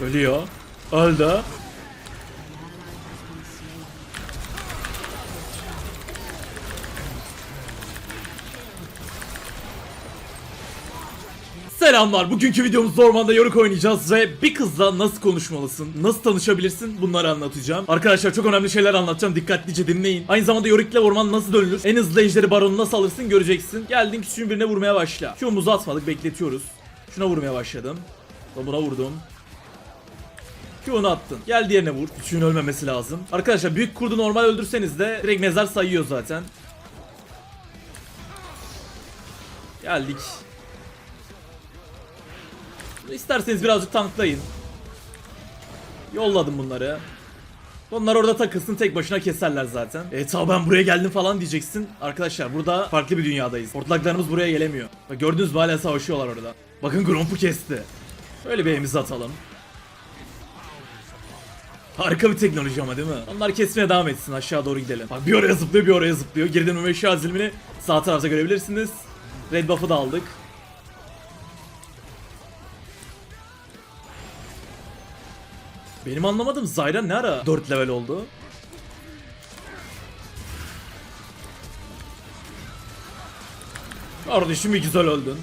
Ölüyor. Öldü. Selamlar. Bugünkü videomuzda ormanda yoruk oynayacağız ve bir kızla nasıl konuşmalısın, nasıl tanışabilirsin bunları anlatacağım. Arkadaşlar çok önemli şeyler anlatacağım. Dikkatlice dinleyin. Aynı zamanda yorukla orman nasıl dönülür, en hızlı ejderi baronu nasıl alırsın göreceksin. Geldin küçüğün birine vurmaya başla. Q'muzu atmadık, bekletiyoruz. Şuna vurmaya başladım. Buna vurdum. Q'nu attın. Gel diğerine vur. Küçüğün ölmemesi lazım. Arkadaşlar büyük kurdu normal öldürseniz de direkt mezar sayıyor zaten. Geldik. İsterseniz birazcık tanklayın. Yolladım bunları. Onlar orada takılsın tek başına keserler zaten. E tabi ben buraya geldim falan diyeceksin. Arkadaşlar burada farklı bir dünyadayız. Hortlaklarımız buraya gelemiyor. Bak gördünüz mü hala savaşıyorlar orada. Bakın Gromp'u kesti. Öyle bir elimizi atalım. Harika bir teknoloji ama değil mi? Onlar kesmeye devam etsin aşağı doğru gidelim. Bak bir oraya zıplıyor bir oraya zıplıyor. Geriden Ümeşi zilmini sağ tarafta görebilirsiniz. Red buff'ı da aldık. Benim anlamadığım Zyra ne ara 4 level oldu? Kardeşim güzel öldün.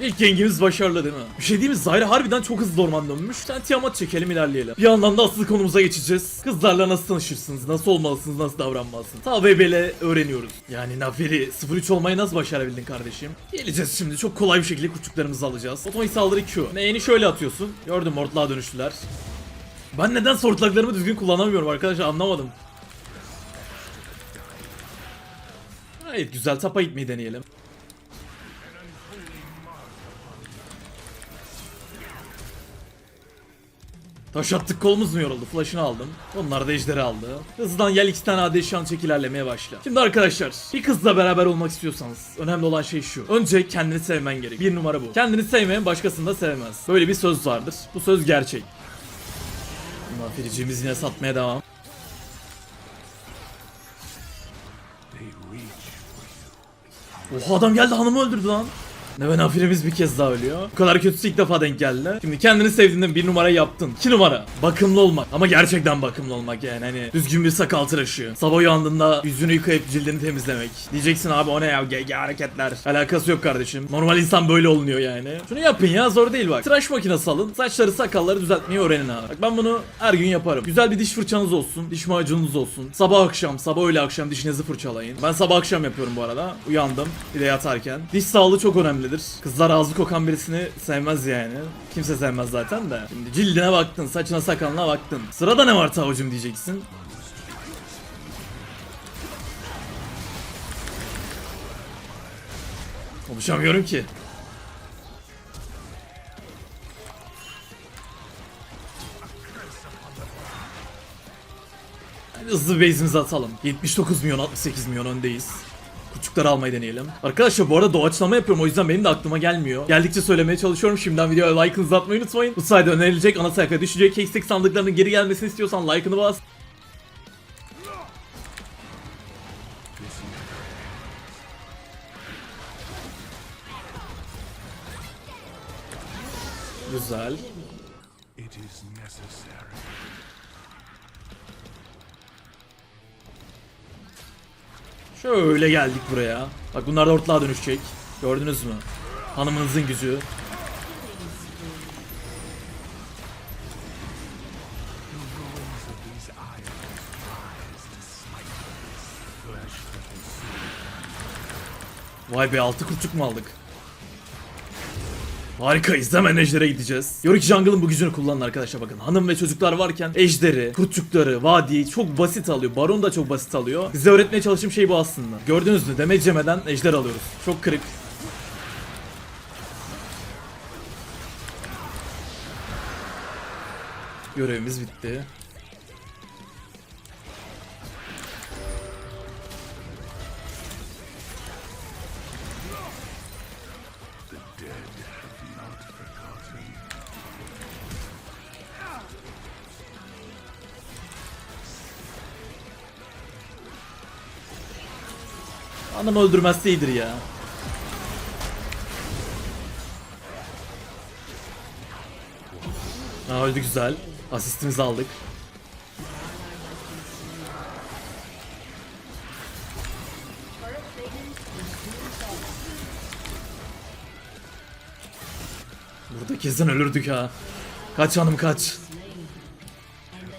İlk gengimiz başarılı değil mi? Bir şey değil mi? Zyra harbiden çok hızlı orman dönmüş. Sen Tiamat çekelim ilerleyelim. Bir yandan da asıl konumuza geçeceğiz. Kızlarla nasıl tanışırsınız? Nasıl olmalısınız? Nasıl davranmalısınız? Ta VB'le öğreniyoruz. Yani Naferi 03 olmayı nasıl başarabildin kardeşim? Geleceğiz şimdi. Çok kolay bir şekilde küçüklerimizi alacağız. Otomatik saldırı Q. Neyini şöyle atıyorsun. Gördüm mortluğa dönüştüler. Ben neden sortlaklarımı düzgün kullanamıyorum arkadaşlar anlamadım. Evet güzel tapa gitmeyi deneyelim. Taş attık kolumuz mu yoruldu? Flash'ını aldım. Onlar da ejderi aldı. Hızlıdan gel iki tane AD şu an çek ilerlemeye başla. Şimdi arkadaşlar bir kızla beraber olmak istiyorsanız önemli olan şey şu. Önce kendini sevmen gerek. Bir numara bu. Kendini sevmeyen başkasını da sevmez. Böyle bir söz vardır. Bu söz gerçek. Mafiricimiz yine satmaya devam. Oha adam geldi hanımı öldürdü lan. Ne ve nafirimiz bir kez daha ölüyor. Bu kadar kötüsü ilk defa denk geldi. Şimdi kendini sevdiğinden bir numara yaptın. İki numara. Bakımlı olmak. Ama gerçekten bakımlı olmak yani. Hani düzgün bir sakal tıraşı. Sabah uyandığında yüzünü yıkayıp cildini temizlemek. Diyeceksin abi o ne ya GG hareketler. Alakası yok kardeşim. Normal insan böyle olunuyor yani. Şunu yapın ya zor değil bak. Tıraş makinesi alın. Saçları sakalları düzeltmeyi öğrenin abi. Bak ben bunu her gün yaparım. Güzel bir diş fırçanız olsun. Diş macununuz olsun. Sabah akşam, sabah öğle akşam dişinizi fırçalayın. Ben sabah akşam yapıyorum bu arada. Uyandım. Bir de yatarken. Diş sağlığı çok önemlidir. Kızlar ağzı kokan birisini sevmez yani. Kimse sevmez zaten de. Şimdi cildine baktın, saçına sakalına baktın. Sırada ne var tavucum diyeceksin. Konuşamıyorum ki. Hızlı base'imizi atalım. 79 milyon 68 milyon öndeyiz. Küçükleri almayı deneyelim. Arkadaşlar bu arada doğaçlama yapıyorum o yüzden benim de aklıma gelmiyor. Geldikçe söylemeye çalışıyorum. Şimdiden videoya like'ınızı atmayı unutmayın. Bu sayede önerilecek ana sayfaya düşecek Case sandıklarının geri gelmesini istiyorsan like'ını bas. Güzel. It is necessary. Şöyle geldik buraya. Bak bunlar da ortalığa dönüşecek. Gördünüz mü? Hanımınızın gücü. Vay be altı kurtçuk mu aldık? Harikayız hemen ejdere gideceğiz. Yorick Jungle'ın bu gücünü kullanın arkadaşlar bakın. Hanım ve çocuklar varken ejderi, kurtçukları, vadiyi çok basit alıyor. Baron da çok basit alıyor. Size öğretmeye çalıştığım şey bu aslında. Gördünüz mü? Damage yemeden ejder alıyoruz. Çok kırık. Görevimiz bitti. Hanım öldürmezse iyidir ya. Ha öldü güzel. Asistimizi aldık. Burada kesin ölürdük ha. Kaç hanım kaç.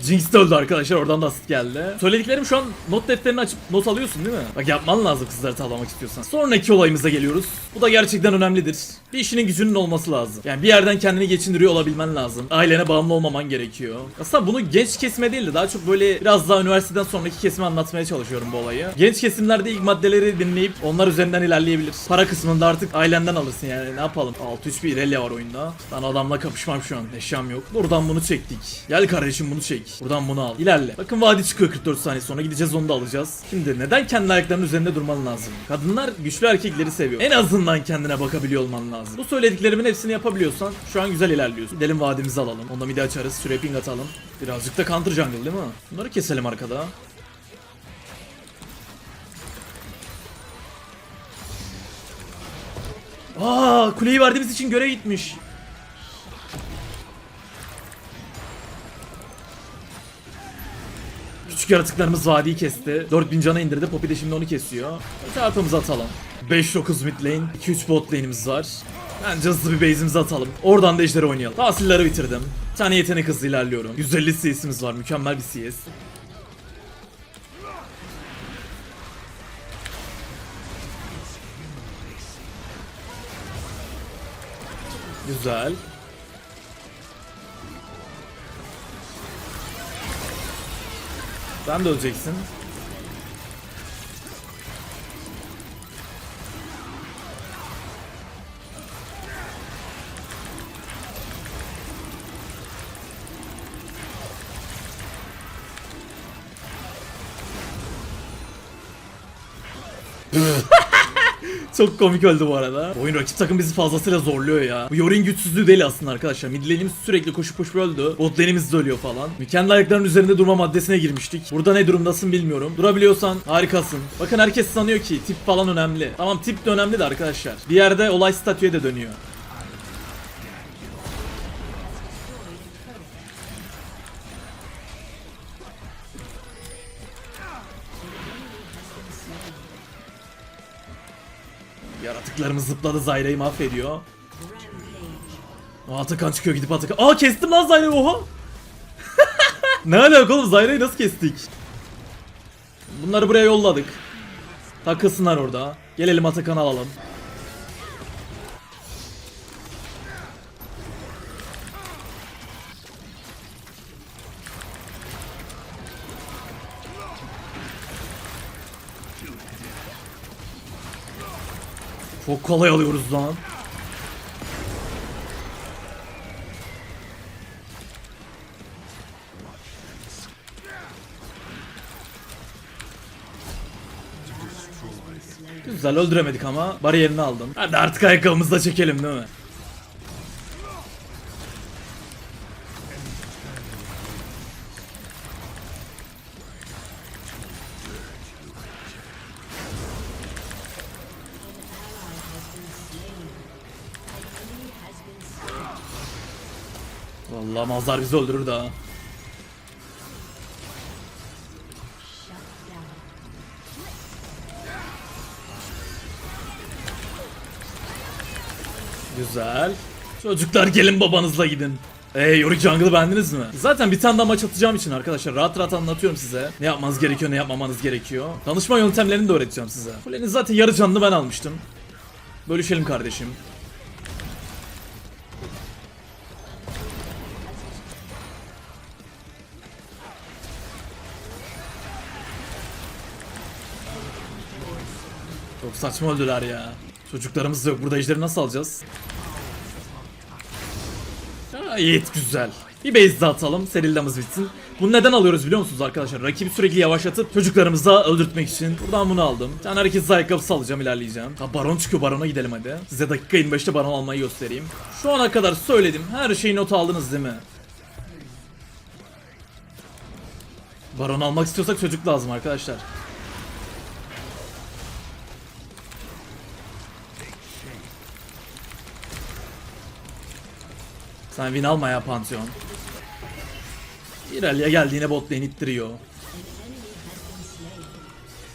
Jinx de öldü arkadaşlar oradan da asist geldi. Söylediklerim şu an not defterini açıp not alıyorsun değil mi? Bak yapman lazım kızları tavlamak istiyorsan. Sonraki olayımıza geliyoruz. Bu da gerçekten önemlidir. Bir işinin gücünün olması lazım. Yani bir yerden kendini geçindiriyor olabilmen lazım. Ailene bağımlı olmaman gerekiyor. Aslında bunu genç kesime değil de daha çok böyle biraz daha üniversiteden sonraki kesime anlatmaya çalışıyorum bu olayı. Genç kesimlerde ilk maddeleri dinleyip onlar üzerinden ilerleyebilir. Para kısmında artık ailenden alırsın yani ne yapalım. 6-3 bir Irelia var oyunda. Ben adamla kapışmam şu an. Eşyam yok. Buradan bunu çektik. Gel kardeşim bunu çek. Buradan bunu al. İlerle. Bakın vadi çıkıyor 44 saniye sonra gideceğiz onu da alacağız. Şimdi neden kendi ayaklarının üzerinde durman lazım? Kadınlar güçlü erkekleri seviyor. En azından kendine bakabiliyor olman lazım. Bu söylediklerimin hepsini yapabiliyorsan şu an güzel ilerliyorsun. Gidelim vadimizi alalım. Onda midi açarız. Süre ping atalım. Birazcık da counter jungle değil mi? Bunları keselim arkada. Aa, kuleyi verdiğimiz için görev gitmiş. Küçük yaratıklarımız vadiyi kesti. 4000 cana indirdi. Poppy de şimdi onu kesiyor. Çarpımızı atalım. 5-9 mid lane. 2-3 bot lane'imiz var. Bence hızlı bir base'imizi atalım. Oradan da ejderi oynayalım. Tahsilleri bitirdim. Bir tane yetenek hızlı ilerliyorum. 150 CS'imiz var. Mükemmel bir CS. Güzel. Sen de öleceksin. Çok komik öldü bu arada. Bu Oyun rakip takım bizi fazlasıyla zorluyor ya. Bu Yorin güçsüzlüğü değil aslında arkadaşlar. Mid lane'imiz sürekli koşup koşup öldü. Bot lane'imiz de ölüyor falan. Kendi ayaklarının üzerinde durma maddesine girmiştik. Burada ne durumdasın bilmiyorum. Durabiliyorsan harikasın. Bakın herkes sanıyor ki tip falan önemli. Tamam tip de önemli de arkadaşlar. Bir yerde olay statüye de dönüyor. Yaratıklarımız zıpladı Zayra'yı mahvediyor. Aa, Atakan çıkıyor gidip Atakan. Aa kestim lan Zayra'yı oha. ne alaka oğlum Zayra'yı nasıl kestik? Bunları buraya yolladık. Takılsınlar orada. Gelelim Atakan'ı alalım. Çok kolay alıyoruz lan. Güzel öldüremedik ama bariyerini aldım. Hadi artık ayakkabımızı da çekelim değil mi? Mazlar bizi öldürür daha. Güzel. Çocuklar gelin babanızla gidin. Eee Yorick Jungle'ı beğendiniz mi? Zaten bir tane daha maç atacağım için arkadaşlar rahat rahat anlatıyorum size. Ne yapmanız gerekiyor ne yapmamanız gerekiyor. Danışma yöntemlerini de öğreteceğim size. Kulenin zaten yarı canlı ben almıştım. Bölüşelim kardeşim. Çok saçma öldüler ya. Çocuklarımız yok. Burada ejderi nasıl alacağız? Gayet güzel. Bir base daha atalım. Serildamız bitsin. Bunu neden alıyoruz biliyor musunuz arkadaşlar? Rakibi sürekli yavaşlatıp çocuklarımızı da öldürtmek için. Buradan bunu aldım. Bir tane hareketsiz ayakkabısı alacağım ilerleyeceğim. Ha baron çıkıyor barona gidelim hadi. Size dakika 25'te baron almayı göstereyim. Şu ana kadar söyledim. Her şeyi not aldınız değil mi? Baron almak istiyorsak çocuk lazım arkadaşlar. Sen win alma ya Pantheon. İrelia geldi yine bot lane ittiriyor.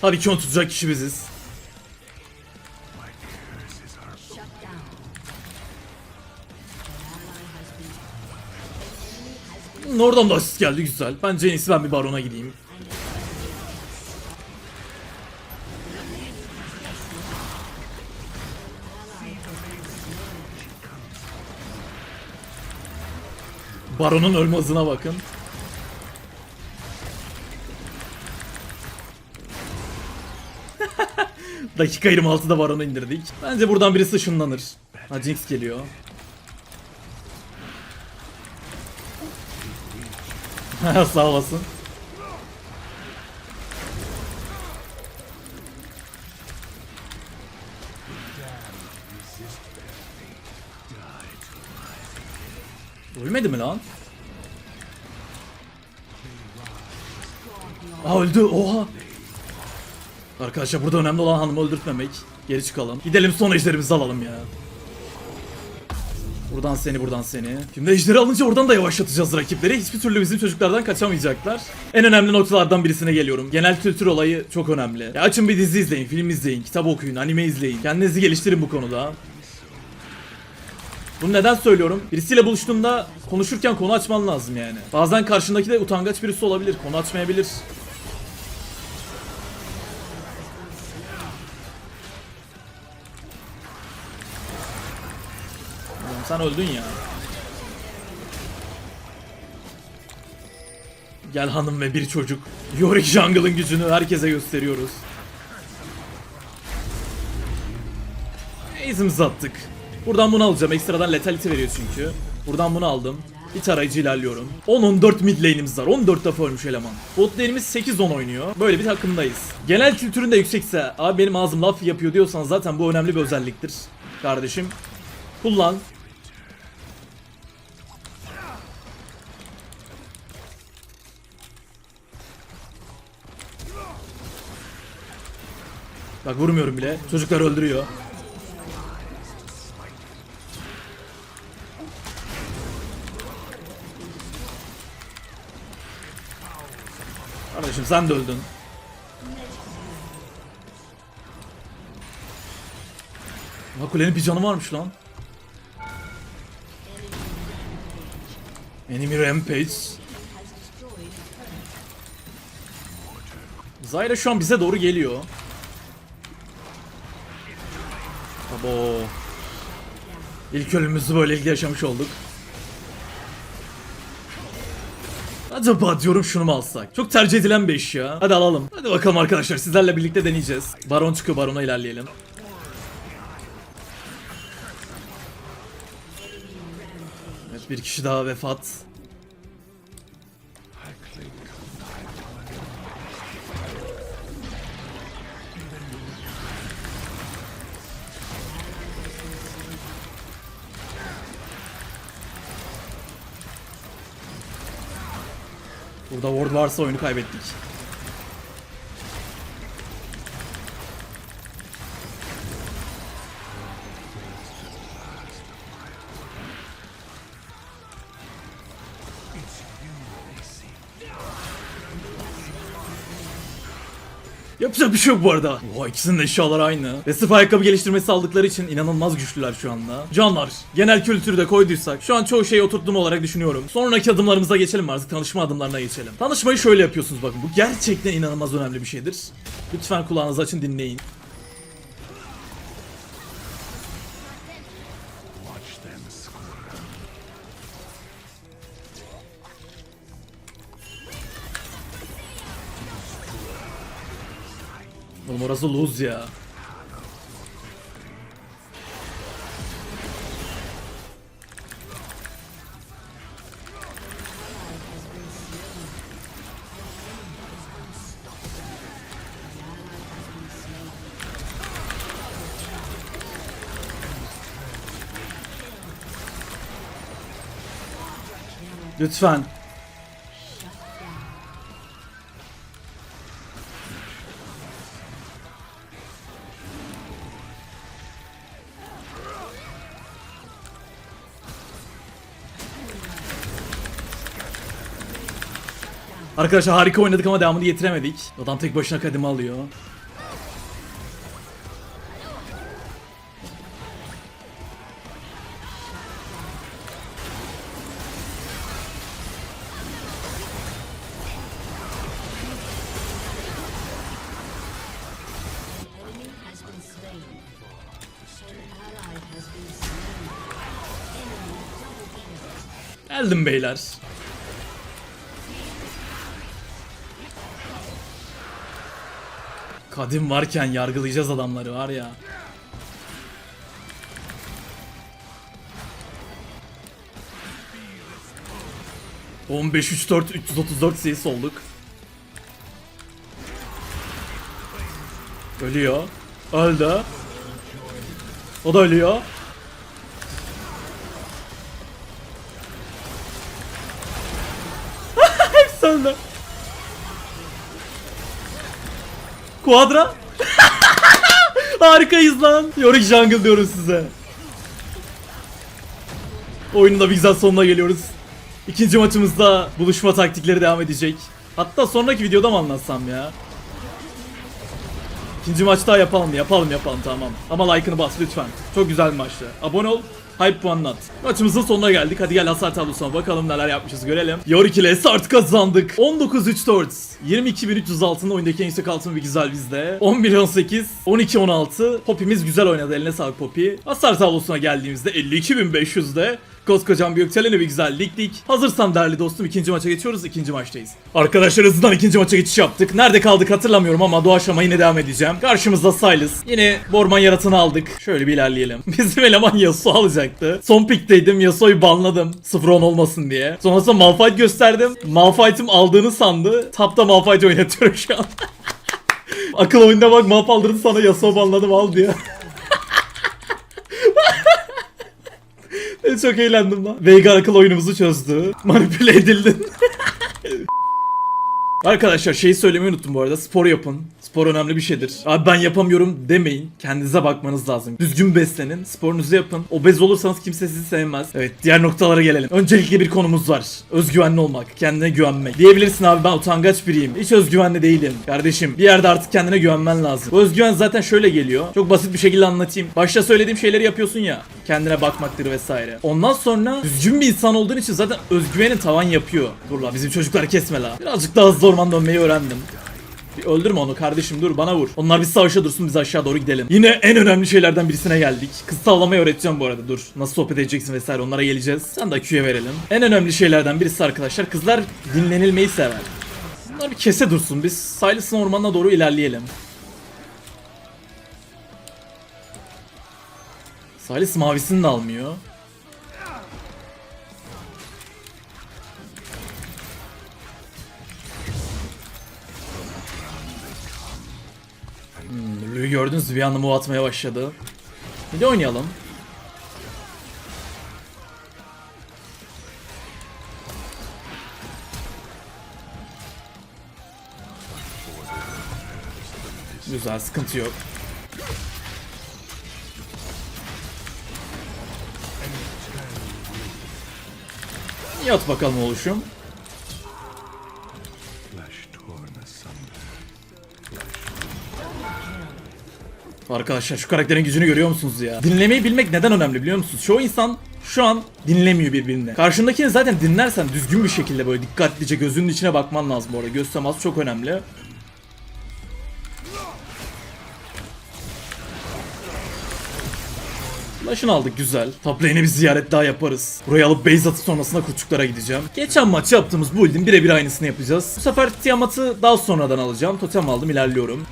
Hadi ki onu tutacak kişi biziz. Oradan da asist geldi güzel. Bence en iyisi ben bir barona gideyim. Baron'un ölme hızına bakın. Dakika 26'da Baron'u indirdik. Bence buradan birisi ışınlanır. Ha Jinx geliyor. Sağ olasın. Ölmedi mi lan? Aa öldü. Oha. Arkadaşlar burada önemli olan hanımı öldürtmemek. Geri çıkalım. Gidelim son ejderimizi alalım ya. Buradan seni buradan seni. Şimdi ejderi alınca oradan da yavaşlatacağız rakipleri. Hiçbir türlü bizim çocuklardan kaçamayacaklar. En önemli noktalardan birisine geliyorum. Genel kültür olayı çok önemli. Ya açın bir dizi izleyin, film izleyin, kitap okuyun, anime izleyin. Kendinizi geliştirin bu konuda. Bunu neden söylüyorum? Birisiyle buluştuğunda konuşurken konu açman lazım yani. Bazen karşındaki de utangaç birisi olabilir, konu açmayabilir. Sen öldün ya. Gel hanım ve bir çocuk. Yorick Jungle'ın gücünü herkese gösteriyoruz. Ezimizi attık. Buradan bunu alacağım. Ekstradan letality veriyor çünkü. Buradan bunu aldım. Bir tarayıcı ilerliyorum. 10-14 mid lane'imiz var. 14 defa ölmüş eleman. Bot lane'imiz 8-10 oynuyor. Böyle bir takımdayız. Genel kültürün de yüksekse, abi benim ağzım laf yapıyor diyorsan zaten bu önemli bir özelliktir. Kardeşim. Kullan. Bak vurmuyorum bile. Çocuklar öldürüyor. Kardeşim sen de öldün. Ha kulenin bir canı varmış lan. Enemy Rampage. Zyra şu an bize doğru geliyor. Abo. İlk ölümümüzü böylelikle yaşamış olduk. Acaba diyorum şunu mu alsak? Çok tercih edilen bir iş ya. Hadi alalım. Hadi bakalım arkadaşlar sizlerle birlikte deneyeceğiz. Baron çıkıyor barona ilerleyelim. Evet bir kişi daha vefat. Burada ward varsa oyunu kaybettik. Yapacak bir şey yok bu arada. Oha ikisinin eşyaları aynı. Ve sırf ayakkabı geliştirmesi aldıkları için inanılmaz güçlüler şu anda. Canlar, genel kültürü de koyduysak şu an çoğu şeyi oturttum olarak düşünüyorum. Sonraki adımlarımıza geçelim artık tanışma adımlarına geçelim. Tanışmayı şöyle yapıyorsunuz bakın. Bu gerçekten inanılmaz önemli bir şeydir. Lütfen kulağınızı açın dinleyin. Oğlum orası lose ya. Lütfen. Arkadaşlar harika oynadık ama devamını getiremedik. Adam tek başına kademe alıyor. enemy has Kadim varken yargılayacağız adamları var ya. ...15 3 4 334 CS olduk. Ölüyor. Öldü. O da ölüyor. Hepsi öldü. Quadra. Harikayız lan. Yorick Jungle diyoruz size. Oyunun da güzel sonuna geliyoruz. İkinci maçımızda buluşma taktikleri devam edecek. Hatta sonraki videoda mı anlatsam ya? İkinci maç daha yapalım yapalım yapalım tamam. Ama like'ını bas lütfen. Çok güzel bir maçtı. Abone ol. Hype puanını at. Maçımızın sonuna geldik. Hadi gel hasar tablosuna bakalım neler yapmışız görelim. Yorick ile Start kazandık. 19-3-4. 22.306'nın oyundaki en yüksek altın bir güzel bizde. 10 milyon 8. 12-16. Poppy'miz güzel oynadı. Eline sağlık Poppy. Hasar tablosuna geldiğimizde 52.500'de. Koskocaman bir yükselene bir güzel lig lig. Hazırsan değerli dostum ikinci maça geçiyoruz. İkinci maçtayız. Arkadaşlar hızlıdan ikinci maça geçiş yaptık. Nerede kaldık hatırlamıyorum ama doğaçlama yine devam edeceğim. Karşımızda Silas. Yine Borman yaratığını aldık. Şöyle bir ilerleyelim. Bizim eleman Yasuo alacaktı. Son pikteydim Yasuo'yu banladım. 0-10 olmasın diye. Sonrasında Malphite gösterdim. Malphite'im aldığını sandı. Tapta Malphite oynatıyorum şu an. Akıl oyunda bak Malphite aldırdı sana Yasuo banladım al diyor. Ben çok eğlendim lan. Veigar akıl oyunumuzu çözdü. Manipüle edildin. Arkadaşlar şeyi söylemeyi unuttum bu arada. Spor yapın. Spor önemli bir şeydir. Abi ben yapamıyorum demeyin. Kendinize bakmanız lazım. Düzgün beslenin. Sporunuzu yapın. Obez olursanız kimse sizi sevmez. Evet diğer noktalara gelelim. Öncelikle bir konumuz var. Özgüvenli olmak. Kendine güvenmek. Diyebilirsin abi ben utangaç biriyim. Hiç özgüvenli değilim. Kardeşim bir yerde artık kendine güvenmen lazım. Bu özgüven zaten şöyle geliyor. Çok basit bir şekilde anlatayım. Başta söylediğim şeyleri yapıyorsun ya. Kendine bakmaktır vesaire. Ondan sonra düzgün bir insan olduğun için zaten özgüvenin tavan yapıyor. Dur la bizim çocukları kesme la. Birazcık daha hızlı orman dönmeyi öğrendim. Bir öldürme onu kardeşim dur bana vur. Onlar bir savaşa dursun biz aşağı doğru gidelim. Yine en önemli şeylerden birisine geldik. Kız tavlamayı öğreteceğim bu arada dur. Nasıl sohbet edeceksin vesaire onlara geleceğiz. Sen de Q'ya verelim. En önemli şeylerden birisi arkadaşlar kızlar dinlenilmeyi sever. Bunlar bir kese dursun biz Silas'ın ormanına doğru ilerleyelim. Silas mavisini de almıyor. Gördünüz bir anda move atmaya başladı. Bir oynayalım. Güzel sıkıntı yok. Yat bakalım oluşum. Arkadaşlar şu karakterin gücünü görüyor musunuz ya? Dinlemeyi bilmek neden önemli biliyor musunuz? Çoğu insan şu an dinlemiyor birbirini. Karşındakini zaten dinlersen düzgün bir şekilde böyle dikkatlice gözünün içine bakman lazım bu arada. Göz teması çok önemli. Flash'ını aldık güzel. Top lane'e bir ziyaret daha yaparız. Burayı alıp base atı sonrasında kurçuklara gideceğim. Geçen maç yaptığımız build'in birebir aynısını yapacağız. Bu sefer Tiamat'ı daha sonradan alacağım. Totem aldım ilerliyorum.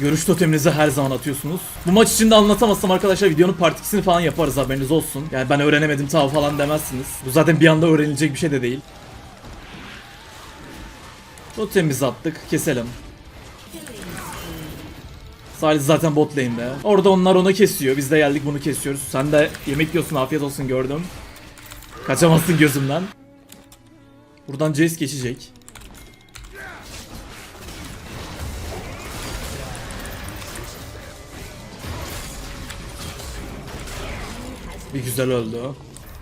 Görüş toteminizi her zaman atıyorsunuz. Bu maç içinde anlatamazsam arkadaşlar videonun part 2'sini falan yaparız haberiniz olsun. Yani ben öğrenemedim tav falan demezsiniz. Bu zaten bir anda öğrenilecek bir şey de değil. Totemimizi attık. Keselim. Salih zaten bot lane'de. Orada onlar onu kesiyor. Biz de geldik bunu kesiyoruz. Sen de yemek yiyorsun afiyet olsun gördüm. Kaçamazsın gözümden. Buradan Jace geçecek. Bir güzel öldü.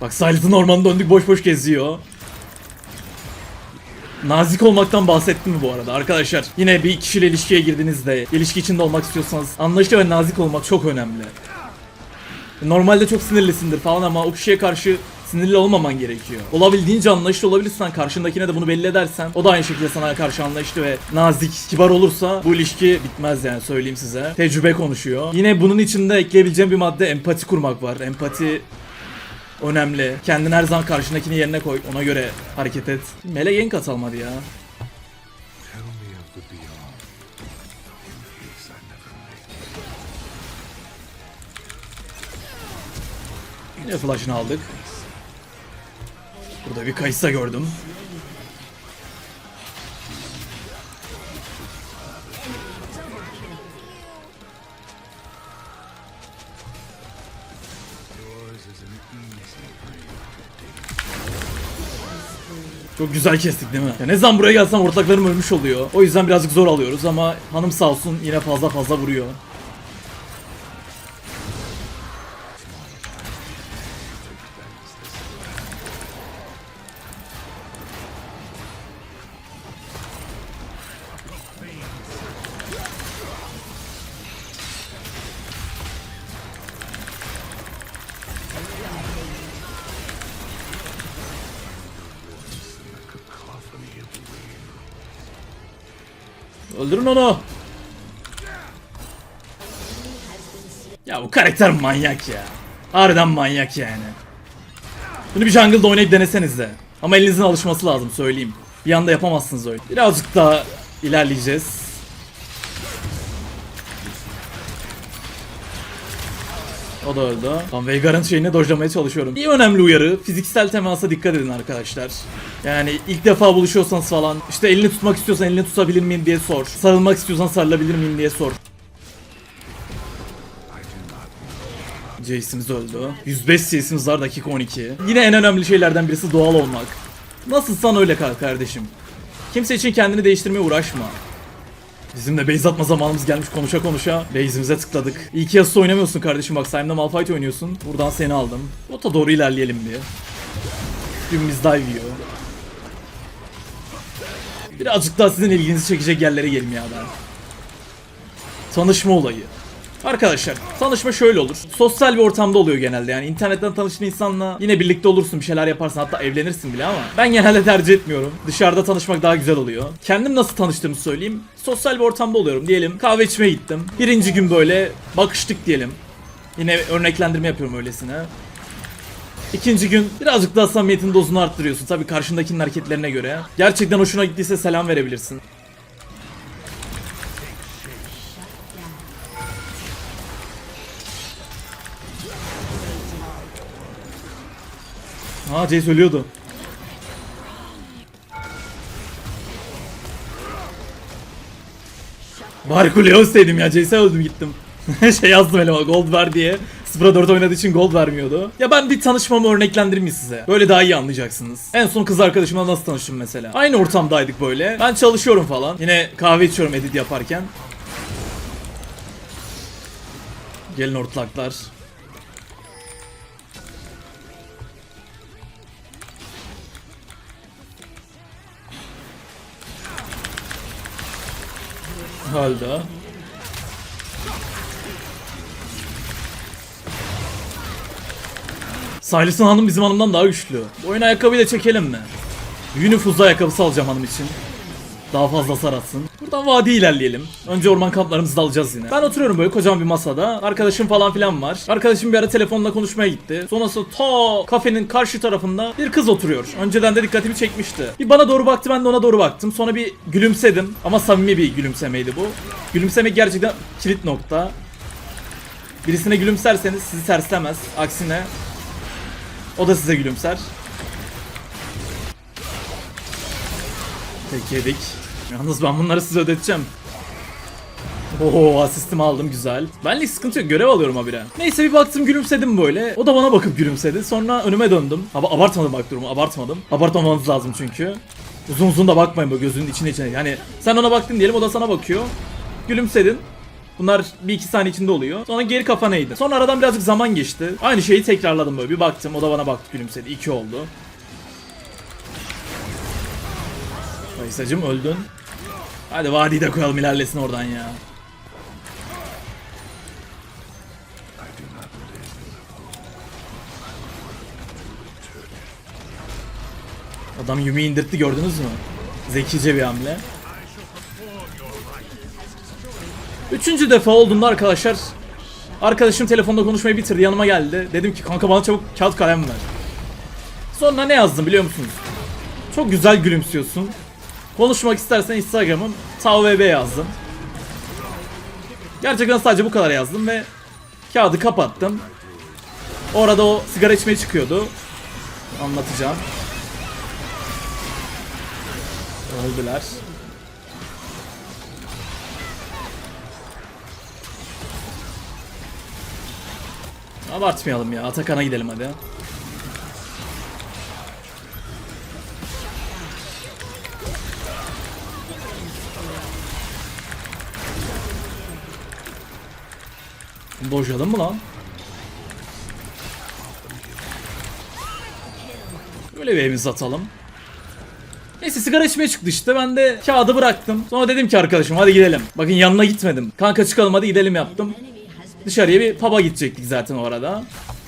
Bak Silas'ın ormanda döndük boş boş geziyor. Nazik olmaktan bahsettim mi bu arada arkadaşlar? Yine bir kişiyle ilişkiye girdiğinizde, ilişki içinde olmak istiyorsanız anlayışlı ve nazik olmak çok önemli. Normalde çok sinirlisindir falan ama o kişiye karşı sinirli olmaman gerekiyor. Olabildiğince anlayışlı olabilirsen, karşındakine de bunu belli edersen, o da aynı şekilde sana karşı anlayışlı ve nazik, kibar olursa bu ilişki bitmez yani söyleyeyim size. Tecrübe konuşuyor. Yine bunun içinde ekleyebileceğim bir madde empati kurmak var. Empati önemli. Kendini her zaman karşındakini yerine koy. Ona göre hareket et. Mele gank atalmadı ya. Yine flash'ını aldık. Burada bir kayısa gördüm. Çok güzel kestik değil mi? Ya ne zaman buraya gelsem ortaklarım ölmüş oluyor. O yüzden birazcık zor alıyoruz ama hanım sağ olsun yine fazla fazla vuruyor. Öldürün onu. Ya bu karakter manyak ya. Harbiden manyak yani. Bunu bir jungle'da oynayıp denesenize. Ama elinizin alışması lazım söyleyeyim. Bir anda yapamazsınız öyle. Birazcık daha ilerleyeceğiz. O da öldü. Tam Veigar'ın şeyini dojlamaya çalışıyorum. Bir önemli uyarı. Fiziksel temasa dikkat edin arkadaşlar. Yani ilk defa buluşuyorsanız falan işte elini tutmak istiyorsan elini tutabilir miyim diye sor. Sarılmak istiyorsan sarılabilir miyim diye sor. Jace'imiz öldü. 105 CS'imiz var dakika 12. Yine en önemli şeylerden birisi doğal olmak. Nasılsan öyle kal kardeşim. Kimse için kendini değiştirmeye uğraşma. Bizim de base atma zamanımız gelmiş konuşa konuşa base'imize tıkladık. İyi ki Yasuo oynamıyorsun kardeşim bak Simon'da Malphite oynuyorsun. Buradan seni aldım. Bota doğru ilerleyelim diye. Dümdüz dive yiyor. Birazcık daha sizin ilginizi çekecek yerlere gelin ya ben. Tanışma olayı. Arkadaşlar tanışma şöyle olur. Sosyal bir ortamda oluyor genelde yani internetten tanıştığın insanla yine birlikte olursun bir şeyler yaparsın hatta evlenirsin bile ama ben genelde tercih etmiyorum. Dışarıda tanışmak daha güzel oluyor. Kendim nasıl tanıştığımı söyleyeyim. Sosyal bir ortamda oluyorum diyelim. Kahve içmeye gittim. Birinci gün böyle bakıştık diyelim. Yine örneklendirme yapıyorum öylesine. İkinci gün birazcık daha samimiyetin dozunu arttırıyorsun. Tabii karşındakinin hareketlerine göre. Gerçekten hoşuna gittiyse selam verebilirsin. Ha Jace ölüyordu. Bari kuleye ölseydim ya Jace'e öldüm gittim. şey yazdım elime gold ver diye. 0'a 4 oynadığı için gold vermiyordu. Ya ben bir tanışmamı örneklendireyim mi size? Böyle daha iyi anlayacaksınız. En son kız arkadaşımla nasıl tanıştım mesela? Aynı ortamdaydık böyle. Ben çalışıyorum falan. Yine kahve içiyorum edit yaparken. Gelin ortaklar. Halde. Silas'ın hanım bizim hanımdan daha güçlü. Bu oyun ayakkabıyla çekelim mi? Nüfuzlu ayakkabısı alacağım hanım için. Daha fazla hasar. Buradan vadi ilerleyelim. Önce orman kamplarımızı da alacağız yine. Ben oturuyorum böyle kocaman bir masada. Arkadaşım falan filan var. Arkadaşım bir ara telefonla konuşmaya gitti. Sonrasında ta kafenin karşı tarafında bir kız oturuyor. Önceden de dikkatimi çekmişti. Bir bana doğru baktı ben de ona doğru baktım. Sonra bir gülümsedim. Ama samimi bir gülümsemeydi bu. Gülümsemek gerçekten kilit nokta. Birisine gülümserseniz sizi terslemez. Aksine o da size gülümser. Peki yedik. Yalnız ben bunları size ödeteceğim. Oo asistimi aldım güzel. Benlik sıkıntı yok görev alıyorum habire. Neyse bir baktım gülümsedim böyle. O da bana bakıp gülümsedi. Sonra önüme döndüm. Ama abartmadım bak durumu abartmadım. Abartmamanız lazım çünkü. Uzun uzun da bakmayın böyle gözünün içine içine. Yani sen ona baktın diyelim o da sana bakıyor. Gülümsedin. Bunlar bir iki saniye içinde oluyor. Sonra geri kafana eğdi. Sonra aradan birazcık zaman geçti. Aynı şeyi tekrarladım böyle. Bir baktım o da bana baktı gülümsedi. İki oldu. Kayısacım öldün. Hadi vadiyi de koyalım ilerlesin oradan ya. Adam Yumi indirtti gördünüz mü? Zekice bir hamle. Üçüncü defa olduğunda arkadaşlar Arkadaşım telefonda konuşmayı bitirdi yanıma geldi. Dedim ki kanka bana çabuk kağıt kalem ver. Sonra ne yazdım biliyor musunuz? Çok güzel gülümsüyorsun. Konuşmak istersen Instagram'ım tavvb yazdım. Gerçekten sadece bu kadar yazdım ve kağıdı kapattım. Orada o sigara içmeye çıkıyordu. Anlatacağım. Öldüler. Abartmayalım ya. Atakan'a gidelim hadi. Dojladın mı lan? Böyle bir evimizi atalım. Neyse sigara içmeye çıktı işte ben de kağıdı bıraktım. Sonra dedim ki arkadaşım hadi gidelim. Bakın yanına gitmedim. Kanka çıkalım hadi gidelim yaptım. Dışarıya bir pub'a gidecektik zaten o arada.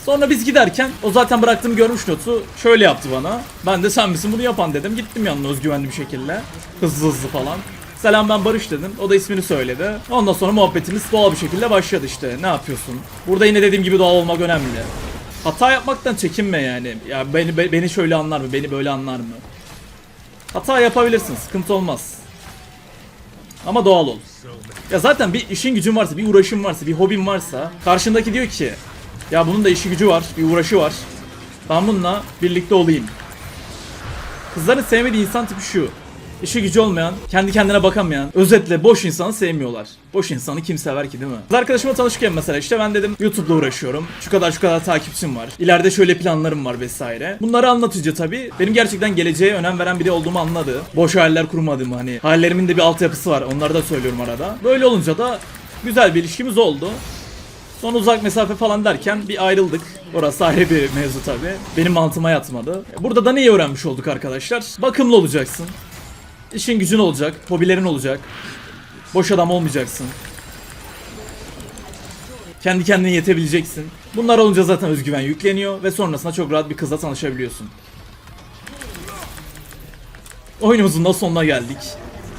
Sonra biz giderken o zaten bıraktığımı görmüş notu şöyle yaptı bana. Ben de sen misin bunu yapan dedim. Gittim yanına özgüvenli bir şekilde. Hızlı hızlı falan. Selam ben Barış dedim. O da ismini söyledi. Ondan sonra muhabbetimiz doğal bir şekilde başladı işte. Ne yapıyorsun? Burada yine dediğim gibi doğal olmak önemli. Hata yapmaktan çekinme yani. Ya beni be- beni şöyle anlar mı? Beni böyle anlar mı? Hata yapabilirsin. Sıkıntı olmaz. Ama doğal ol. Ya zaten bir işin gücün varsa, bir uğraşın varsa, bir hobin varsa karşındaki diyor ki ya bunun da işi gücü var, bir uğraşı var. Ben bununla birlikte olayım. Kızların sevmediği insan tipi şu. İşi gücü olmayan, kendi kendine bakamayan, özetle boş insanı sevmiyorlar. Boş insanı kim sever ki değil mi? Kız arkadaşımla tanışırken mesela işte ben dedim YouTube'da uğraşıyorum. Şu kadar şu kadar takipçim var. İleride şöyle planlarım var vesaire. Bunları anlatınca tabii benim gerçekten geleceğe önem veren biri olduğumu anladı. Boş hayaller kurmadığımı hani hayallerimin de bir altyapısı var. Onları da söylüyorum arada. Böyle olunca da güzel bir ilişkimiz oldu. Sonra uzak mesafe falan derken bir ayrıldık. Orası ayrı bir mevzu tabi. Benim mantığıma yatmadı. Burada da neyi öğrenmiş olduk arkadaşlar? Bakımlı olacaksın. İşin gücün olacak. Hobilerin olacak. Boş adam olmayacaksın. Kendi kendine yetebileceksin. Bunlar olunca zaten özgüven yükleniyor ve sonrasında çok rahat bir kızla tanışabiliyorsun. Oyunumuzun da sonuna geldik.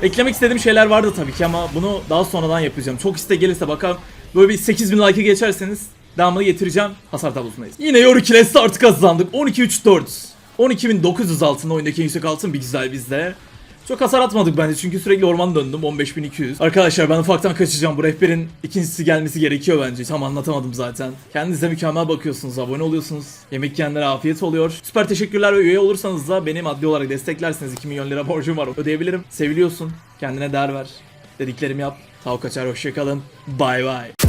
Eklemek istediğim şeyler vardı tabii ki ama bunu daha sonradan yapacağım. Çok iste gelirse bakalım böyle bir 8000 like'ı geçerseniz devamını getireceğim. Hasar tablosundayız. Yine Yorick ile start kazandık. 12-3-4. 12.900 altın oyundaki yüksek altın bir güzel bizde. Çok hasar atmadık bence çünkü sürekli orman döndüm 15.200. Arkadaşlar ben ufaktan kaçacağım bu rehberin ikincisi gelmesi gerekiyor bence. Tam anlatamadım zaten. Kendinize mükemmel bakıyorsunuz, abone oluyorsunuz. Yemek yiyenlere afiyet oluyor. Süper teşekkürler ve üye olursanız da beni maddi olarak desteklerseniz 2 milyon lira borcum var ödeyebilirim. Seviliyorsun, kendine değer ver. Dediklerimi yap. Tav kaçar hoşçakalın. Bay bay.